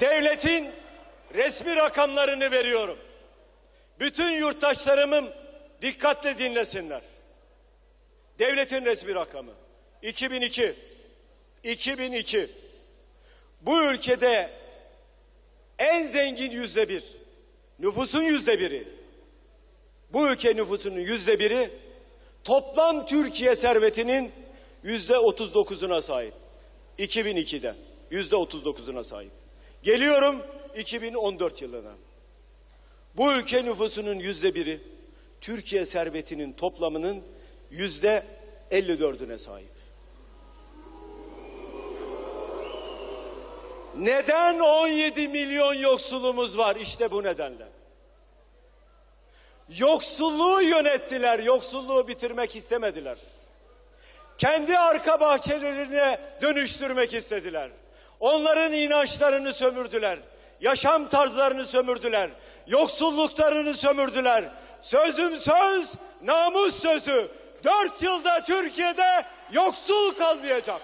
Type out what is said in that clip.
Devletin resmi rakamlarını veriyorum. Bütün yurttaşlarımın dikkatle dinlesinler. Devletin resmi rakamı. 2002 2002 bu ülkede en zengin yüzde bir. Nüfusun yüzde biri. Bu ülke nüfusunun yüzde biri toplam Türkiye servetinin yüzde otuz dokuzuna sahip. 2002'de yüzde otuz dokuzuna sahip geliyorum 2014 yılına bu ülke nüfusunun yüzde biri Türkiye servetinin toplamının yüzde 54'üne sahip. Neden 17 milyon yoksulumuz var? İşte bu nedenle. Yoksulluğu yönettiler, yoksulluğu bitirmek istemediler. Kendi arka bahçelerine dönüştürmek istediler. Onların inançlarını sömürdüler. Yaşam tarzlarını sömürdüler. Yoksulluklarını sömürdüler. Sözüm söz, namus sözü. Dört yılda Türkiye'de yoksul kalmayacak.